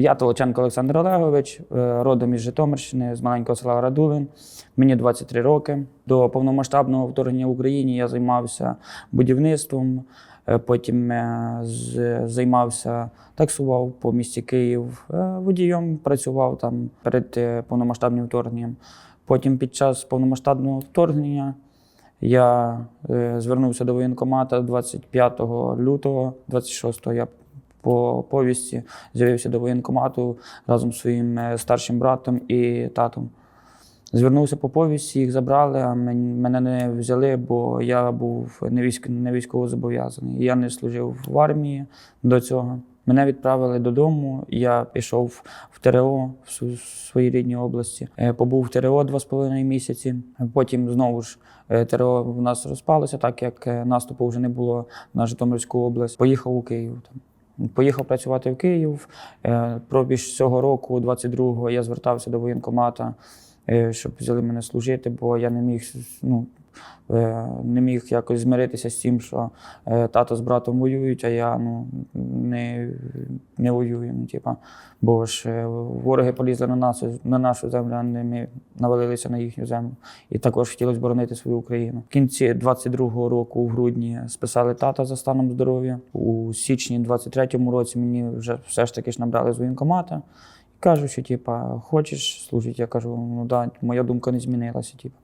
Я Толоченко Олександр Олегович, е, родом із Житомирщини, з маленького села Радулин. Мені 23 роки. До повномасштабного вторгнення в Україні я займався будівництвом, е, потім е, займався, таксував по місті Київ, водієм працював там перед повномасштабним вторгненням. Потім під час повномасштабного вторгнення я звернувся до воєнкомата 25 лютого, 26 я по повісті з'явився до воєнкомату разом з своїм е, старшим братом і татом. Звернувся по повісті, їх забрали, а мене не взяли, бо я був не, військ, не військово зобов'язаний. Я не служив в армії до цього. Мене відправили додому. Я пішов в ТРО в своїй рідній області. Е, Побув в ТРО два з половиною місяці. Потім знову ж е, ТРО в нас розпалося, так як наступу вже не було на Житомирську область. Поїхав у Київ. Там. Поїхав працювати в Київ. Е, Пробіж цього року, 22-го, я звертався до воєнкомата, е, щоб взяли мене служити, бо я не міг, ну, не міг якось змиритися з тим, що е, тато з братом воюють, а я ну, не, не воюю. Ну, типа, бо ж е, вороги полізли на нас, на нашу землю, а не ми навалилися на їхню землю. І також хотілося боронити свою Україну. В кінці 22-го року, у грудні, списали тата за станом здоров'я. У січні 23-му році мені вже все ж таки ж набрали з воєнкомата. Кажуть, що типа, хочеш служити? Я кажу, ну да, моя думка не змінилася. Типа.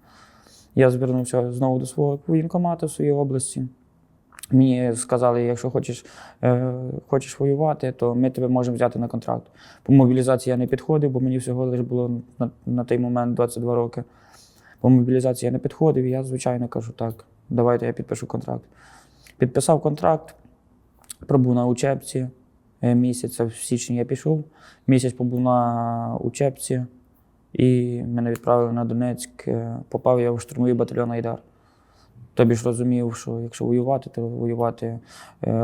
Я звернувся знову до свого воєнкомату в своїй області. Мені сказали, якщо хочеш, е, хочеш воювати, то ми тебе можемо взяти на контракт. По мобілізації я не підходив, бо мені всього лише було на, на той момент 22 роки. По мобілізації я не підходив, і я, звичайно, кажу, так, давайте я підпишу контракт. Підписав контракт, пробув на учебці е, місяць, в січні я пішов. Місяць побув на учебці, і мене відправили на Донецьк. Е, Попав я в штурмовий батальйон Айдар. Тобі ж розумів, що якщо воювати, то воювати е,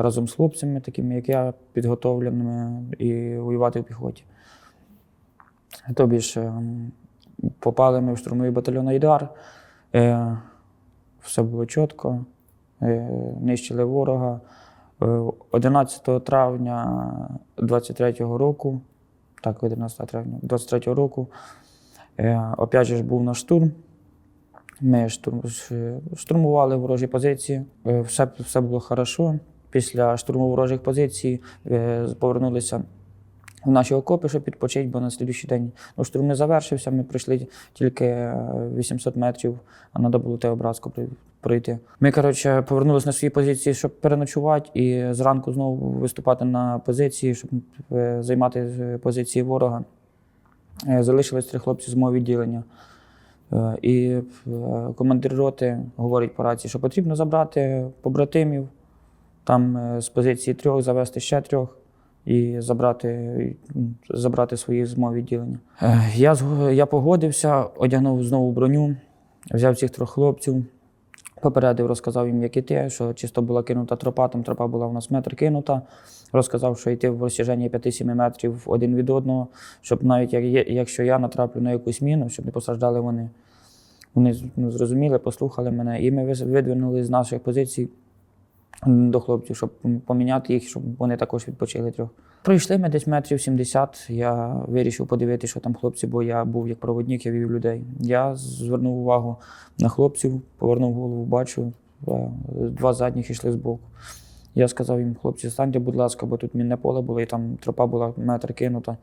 разом з хлопцями, такими як я, підготовленими, і воювати в піхоті. Тобі ж ем, попали ми в штурмовий батальйон Айдар. Е, Все було чітко, е, нищили ворога. Е, 11 травня 23-го року, так, 11 травня 23-го року, е, опять же був наш штурм. Ми штурм, штурмували ворожі позиції. Е, Все, все було хорошо. Після штурму ворожих позицій е, повернулися в наші окопи, щоб відпочити, бо на слідуючий день ну, штурм не завершився. Ми пройшли тільки е, 800 метрів, а треба було те образку прой- пройти. Ми, коротше, повернулися на свої позиції, щоб переночувати, і зранку знову виступати на позиції, щоб е, займати е, позиції ворога. Е, Залишились три хлопці з мого відділення. Е, І е, командир роти говорить по рації, що потрібно забрати побратимів, там з позиції трьох завести ще трьох і забрати, забрати свої з мого відділення. Я, я погодився, одягнув знову броню, взяв цих трьох хлопців, попередив, розказав їм, як іти, що чисто була кинута тропа, там тропа була у нас метр кинута. Розказав, що йти в розтяженні 5-7 метрів один від одного, щоб навіть якщо я натраплю на якусь міну, щоб не постраждали вони. Вони ну, зрозуміли, послухали мене, і ми видвинули з наших позицій до хлопців, щоб поміняти їх, щоб вони також відпочили трьох. Пройшли ми десь метрів 70. Я вирішив подивитися, що там хлопці, бо я був як проводник, я вів людей. Я звернув увагу на хлопців, повернув голову, бачу, два задніх йшли збоку. Я сказав їм, хлопці, станьте, будь ласка, бо тут мінне поле було, і там тропа була метр кинута.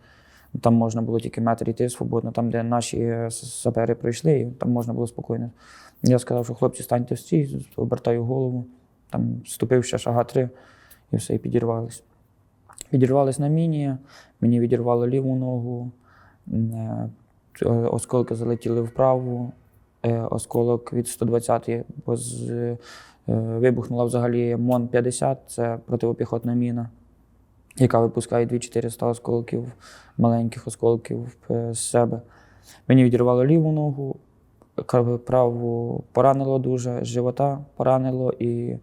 Там можна було тільки метр йти свободно, там, де наші е, сапери пройшли, і там можна було спокійно. Я сказав, що хлопці, станьте в стій, обертаю голову, там ступив ще шага три, і все, і підірвались. Підірвались на міні, мені відірвало ліву ногу, е, е, осколки залетіли вправо, е, осколок від 120-ї, бо з, вибухнула взагалі МОН-50, це противопіхотна міна, яка випускає 2400 осколків, маленьких осколків е, з себе. Мені відірвало ліву ногу, праву поранило дуже, живота поранило, і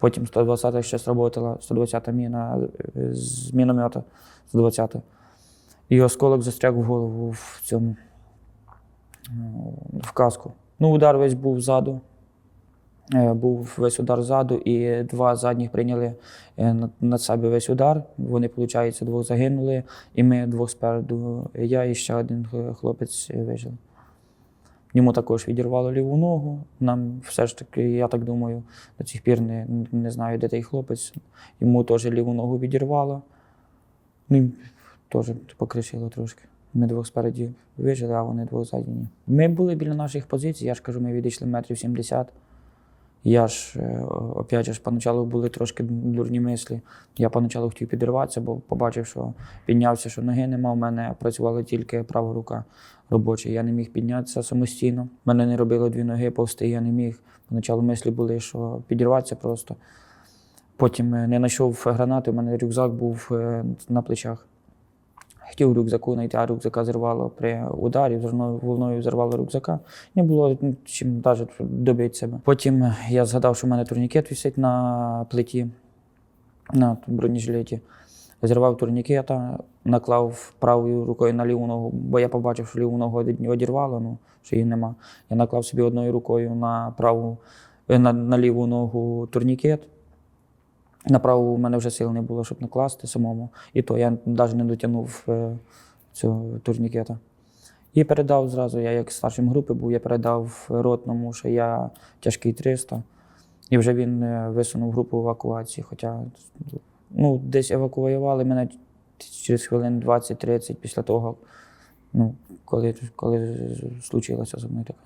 потім 120-та ще сработала, 120-та міна е, з міномета 120-та. І осколок застряг в голову в цьому в каску. Ну, удар весь був ззаду. Е, Був весь удар ззаду, і два задніх прийняли е, на- на себе весь удар. Вони, виходить, двох загинули, і ми двох спереду. Я і ще один хлопець е, вижили. Йому також відірвало ліву ногу. Нам все ж таки, я так думаю, до цих пір не, не знаю, де той хлопець. Йому теж ліву ногу відірвало. Ну, теж покришило трошки. Ми двох спереді вижили, а вони двох ззаді ні. Ми були біля наших позицій, я ж кажу, ми відійшли метрів 70. Я ж, е, опять же, поначалу були трошки дурні мислі. Я поначалу хотів підірватися, бо побачив, що піднявся, що ноги нема. У мене працювала тільки права рука робоча. Я не міг піднятися самостійно. Мене не робило дві ноги, повсти я не міг. Поначалу мислі були, що підірватися просто. Потім е, не знайшов гранати, у мене рюкзак був е, на плечах. Хотів рюкзаку знайти, а рюкзака зірвало при ударі, зерною волною зірвало рюкзака. Не було чим навіть добити себе. Потім я згадав, що в мене турнікет висить на плиті, на бронежилеті. Зірвав турнікета, наклав правою рукою на ліву ногу, бо я побачив, що ліву ногу одірвало, ну, що її нема. Я наклав собі одною рукою на праву, е, на, на ліву ногу турнікет. На праву у мене вже сил не було, щоб накласти самому. І то я навіть не дотягнув е, цього турнікета. І передав зразу, я як старшим групи був, я передав ротному, що я тяжкий 300. І вже він е, висунув групу евакуації. Хоча ну, десь евакуювали мене через хвилин 20-30 після того, ну, коли, коли случилося зі мною таке.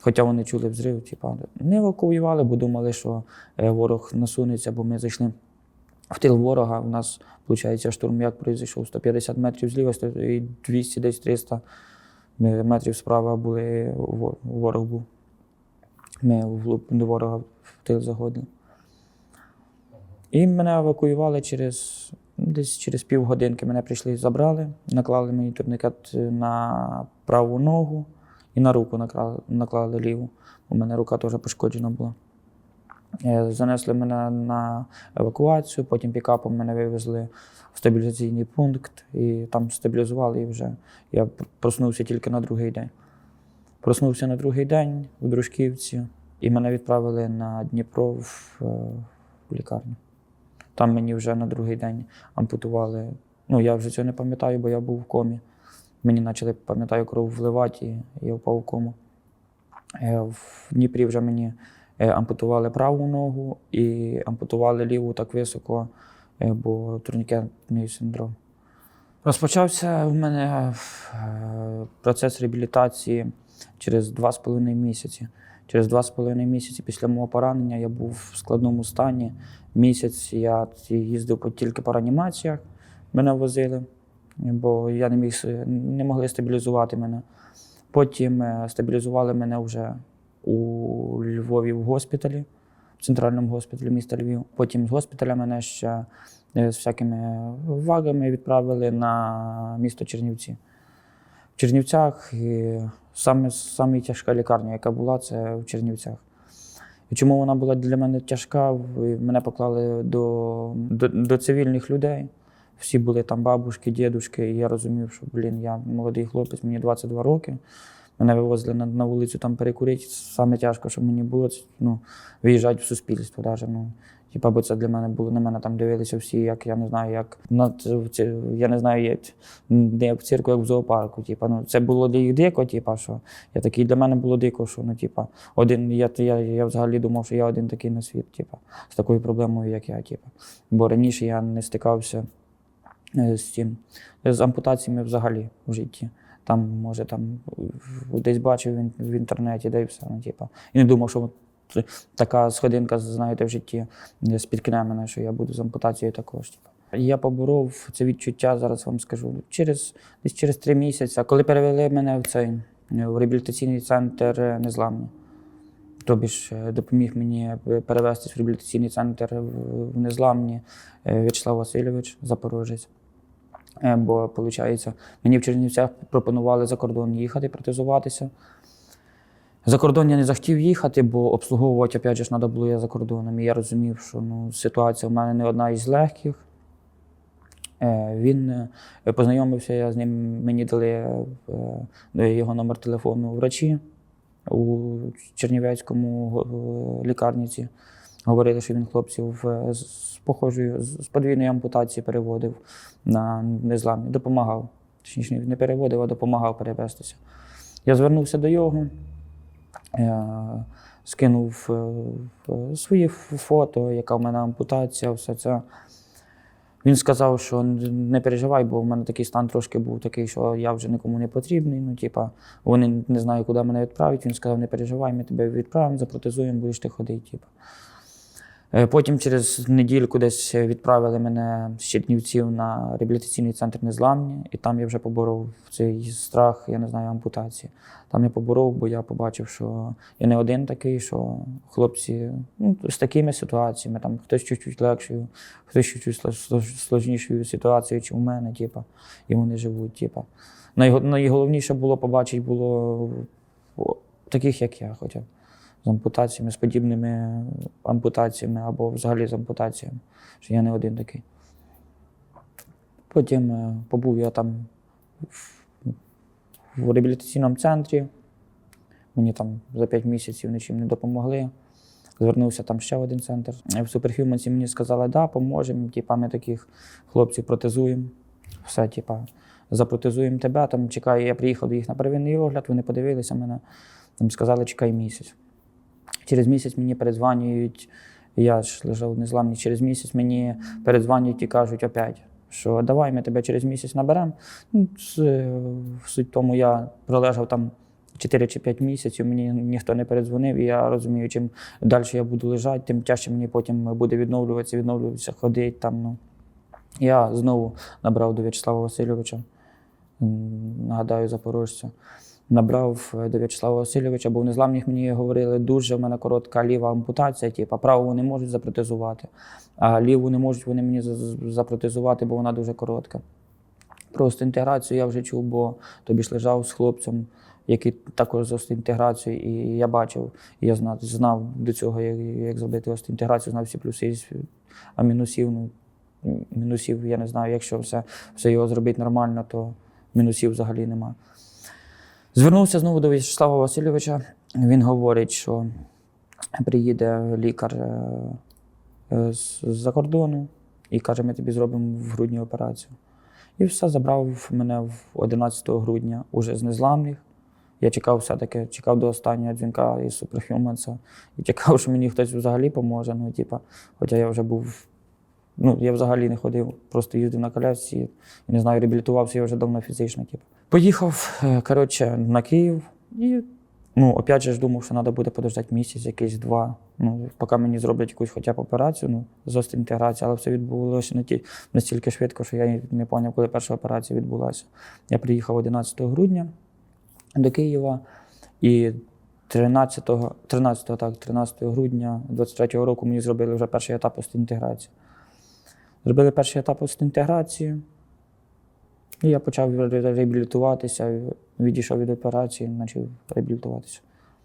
Хоча вони чули взрив, типа, не евакуювали, бо думали, що е, ворог насунеться, бо ми зайшли в тил ворога. У нас, виходить, штурм як пройшов 150 метрів зліва, і 200 десь 300 метрів справа були, ворог був. Ми вглуб до ворога в тил заходили. І мене евакуювали через десь через півгодинки. Мене прийшли, забрали, наклали мені турникет на праву ногу і на руку наклали, наклали ліву. У мене рука теж пошкоджена була. Е, Занесли мене на евакуацію, потім пікапом мене вивезли в стабілізаційний пункт і там стабілізували і вже я проснувся тільки на другий день. Проснувся на другий день у Дружківці, і мене відправили на Дніпро в, е, в лікарню. Там мені вже на другий день ампутували. Ну, я вже цього не пам'ятаю, бо я був в комі. Мені почали, пам'ятаю, кров вливати, і я впав в кому. Е, В Дніпрі вже мені е, ампутували праву ногу і ампутували ліву так високо, е, бо турнікетний синдром. Розпочався в мене процес реабілітації через два з половиною місяці. Через два з половиною місяці після мого поранення я був в складному стані. Місяць я їздив тільки по реанімаціях, мене возили, бо я не міг не могли стабілізувати мене. Потім е, стабілізували мене вже у Львові в госпіталі, в центральному госпіталі міста Львів. Потім з госпіталя мене ще е, з всякими вагами відправили на місто Чернівці. В Чернівцях і саме, лікарня, яка була, це в Чернівцях. І чому вона була для мене тяжка? Мене поклали до, до, до цивільних людей. Всі були там бабушки, дідушки, і я розумів, що блін, я молодий хлопець, мені 22 роки. Мене вивозили на, на вулицю там перекурити. Саме тяжко, що мені було це, ну, виїжджати в суспільство. Даже, ну. Типа, бо це для мене було, на мене там дивилися всі, як я не знаю, як на ц- в ці- я не знаю, як, не як в цирку, як в зоопарку. Типа, ну, це було для їх дико, типа, що я такий для мене було дико, що ну, типа, один, я, я, я взагалі думав, що я один такий на світ, типа, з такою проблемою, як я. Типа. Бо раніше я не стикався з цим, з ампутаціями взагалі в житті. Там, може, там десь бачив в ін- в інтернеті, де і все. Ну, типа. І не думав, що от така сходинка, знаєте, в житті е, спіткне мене, що я буду з ампутацією також. Типа. Я поборов це відчуття, зараз вам скажу, через десь через три місяці, коли перевели мене в цей е, в реабілітаційний центр е, незламний. Тобі ж е, допоміг мені е, перевестись в реабілітаційний центр в- Незламні е, В'ячеслав Васильович, Запорожець. Е, Бо, виходить, мені в Чернівцях пропонували за кордон їхати, протезуватися. За кордон я не захотів їхати, бо обслуговувати, опять же, треба було я за кордоном. І я розумів, що ну, ситуація в мене не одна із легких. Е, Він е, познайомився я з ним, мені дали його номер телефону врачі у Чернівецькому лікарніці. Говорили, що він хлопців е, з похожою з подвійної ампутації переводив на незламні, допомагав. Точніше, не переводив, а допомагав перевестися. Я звернувся до його, е, скинув е, свої фото, яка в мене ампутація, все це. Він сказав, що не переживай, бо в мене такий стан трошки був такий, що я вже нікому не потрібний. Ну, типа, вони не знають, куди мене відправити. Він сказав, не переживай, ми тебе відправимо, запротезуємо, будеш ти ходити. Типа. Е, Потім через недільку десь відправили мене з Чернівців на реабілітаційний центр Незламні, і там я вже поборов цей страх, я не знаю, ампутації. Там я поборов, бо я побачив, що я не один такий, що хлопці ну, з такими ситуаціями, там хтось чуть-чуть легшою, хтось чуть-чуть слож- слож- сложнішою ситуацією, чи у мене, типа, і вони живуть. Типа. Найго- Найголовніше було побачити було таких, як я, б з ампутаціями, з подібними ампутаціями або взагалі з ампутаціями, що я не один такий. Потім е, побув я там в, реабілітаційному центрі. Мені там за 5 місяців нічим не допомогли. Звернувся там ще один центр. В Суперхюманці мені сказали, да, поможемо. Типа, ми таких хлопців протезуємо. Все, типа, запротезуємо тебе. Там чекаю, я приїхав до їх на первинний огляд, вони подивилися мене, там сказали, чекай місяць. Через місяць мені передзвонюють, я ж лежав незламний, через місяць мені передзвонюють і кажуть опять, що давай ми тебе через місяць наберемо. Ну, е, суть тому, я пролежав там 4 чи 5 місяців, мені ніхто не передзвонив, і я розумію, чим далі я буду лежати, тим тяжче мені потім буде відновлюватися, відновлюватися, ходити там. Ну. Я знову набрав до В'ячеслава Васильовича, нагадаю, запорожця. Набрав е, до В'ячеслава Васильовича, бо в незламних мені говорили, дуже в мене коротка ліва ампутація, типу, праву вони можуть запротезувати, а ліву не можуть вони мені за- за- запротезувати, бо вона дуже коротка. Просто інтеграцію я вже чув, бо тобі ж лежав з хлопцем, який також з остеінтеграцією, і я бачив, і я знав, знав до цього, як, як зробити остеінтеграцію, знав всі плюси, а мінусів, ну, мінусів я не знаю. Якщо все, все його зробити нормально, то мінусів взагалі нема. Звернувся знову до В'ячеслава Васильовича. Він говорить, що приїде лікар е, е, з-за кордону і каже, ми тобі зробимо в грудні операцію. І все, забрав мене в 11 грудня уже з незламних. Я чекав все-таки, чекав до останнього дзвінка із Суперхюманса і чекав, що мені хтось взагалі поможе. Ну, типа, хоча я вже був. Ну, я взагалі не ходив, просто їздив на колясці і не знаю, реабілітувався я вже давно фізично. Типу. Поїхав, е, коротше, на Київ і ну, опять же ж думав, що треба буде подождати місяць, якийсь два. Ну, поки мені зроблять якусь хоча б операцію, ну, з остеінтеграції, але все відбулося не ті, настільки швидко, що я не зрозумів, коли перша операція відбулася. Я приїхав 11 грудня до Києва і 13, 13, так, 13 грудня 23 року мені зробили вже перший етап остеінтеграції. Зробили перший етап інтеграції, І я почав ре- реабілітуватися, відійшов від операції, почав реабілітуватися.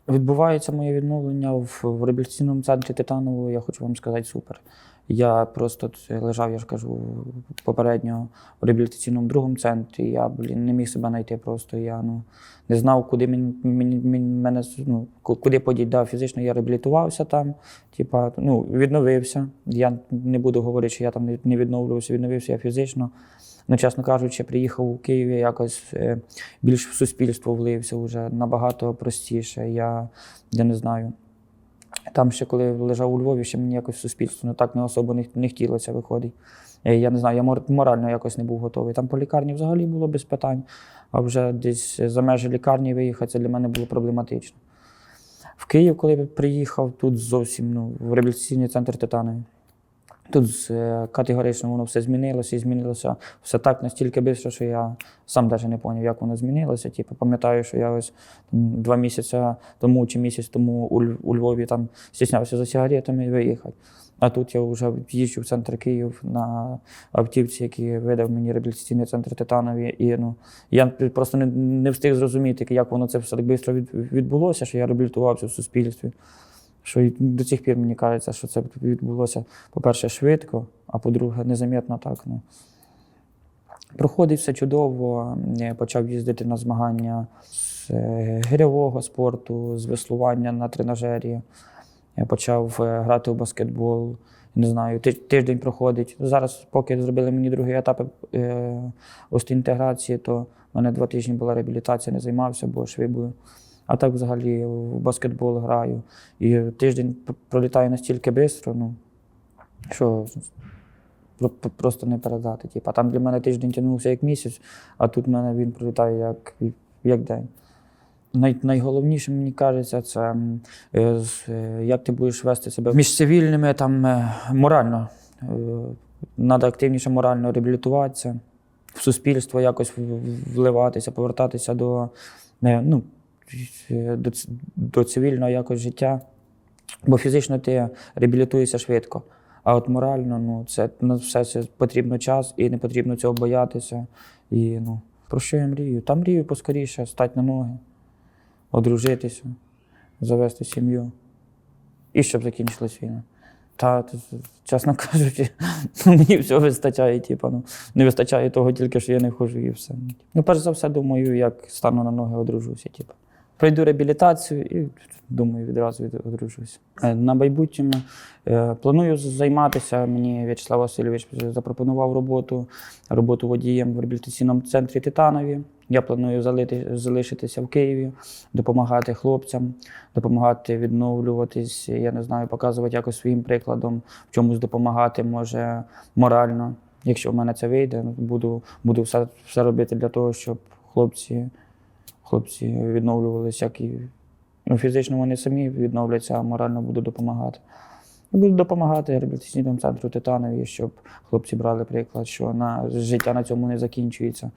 Відбувається моє відновлення в, реабілітаційному центрі Титанового, я хочу вам сказати, супер. Я просто лежав, я ж кажу, попередньо в реабілітаційному другому центрі. Я блін, не міг себе знайти просто. Я ну, не знав, куди мені, мені, мене ну, куди подіти. Да, фізично я реабілітувався там, типа, ну, відновився. Я не буду говорити, що я там не відновлювався, відновився я фізично. Ну, чесно кажучи, приїхав у Києві якось е, більш в суспільство влився вже набагато простіше. Я, я не знаю. Там ще коли лежав у Львові, ще мені якось суспільство ну, так не особо не, не хотілося виходить. Е, Я не знаю, я морально якось не був готовий. Там по лікарні взагалі було без питань, а вже десь за межі лікарні виїхати це для мене було проблематично. В Київ, коли я приїхав, тут зовсім ну, в реабілітаційний центр Титанові. Тут е, категорично воно все змінилося і змінилося все так настільки швидко, що я сам навіть не зрозумів, як воно змінилося. Типу, пам'ятаю, що я ось там, два місяці тому чи місяць тому у, Ль- у Львові там стіснявся за сигаретами і виїхати. А тут я вже їжджу в центр Київ на автівці, які видав мені реабілітаційний центр Титанові. І ну, я просто не, не встиг зрозуміти, як воно це все так швидко відбулося, що я реабілітувався в суспільстві. Що і до цих пір мені кажеться, що це відбулося, по-перше, швидко, а по-друге, незамітно так. Ну. Проходить все чудово. Я почав їздити на змагання з е, гирьового спорту, з веслування на тренажері. Я почав е, грати в баскетбол. Не знаю, тиждень проходить. Зараз, поки зробили мені другий етап е, остеінтеграції, то в мене два тижні була реабілітація, не займався, бо швибою. А так взагалі в баскетбол граю. І тиждень пр- пролітає настільки швидко, ну, що про- про- просто не передати. Типу, там для мене тиждень тягнувся як місяць, а тут в мене він пролітає як, як день. Най, найголовніше, мені кажеться, це е, е, як ти будеш вести себе між цивільними, там е, морально. Треба активніше морально реабілітуватися, в суспільство якось вливатися, повертатися до, ну, до, до цивільного якось життя. Бо фізично ти реабілітуєшся швидко. А от морально, ну, це на все це потрібно час і не потрібно цього боятися. І ну, про що я мрію? Та мрію поскоріше стати на ноги, одружитися, завести сім'ю. І щоб закінчилась війна. Та, чесно кажучи, мені всього вистачає, типу, ну, не вистачає того тільки, що я не хожу і все. Ну, перш за все, думаю, як стану на ноги, одружуся. Типу. Пройду реабілітацію і думаю, відразу від- одружуся. Е, На майбутнє е, планую займатися. Мені В'ячеслав Васильович запропонував роботу, роботу водієм в реабілітаційному центрі Титанові. Я планую залити, залишитися в Києві, допомагати хлопцям, допомагати відновлюватись. Я не знаю, показувати якось своїм прикладом, в чомусь допомагати, може морально. Якщо в мене це вийде, буду, буду все, все робити для того, щоб хлопці, хлопці відновлювалися, як і ну, фізично вони самі відновляться, а морально буду допомагати. Буду допомагати реабілітаційному центру Титанові, щоб хлопці брали приклад, що на життя на цьому не закінчується.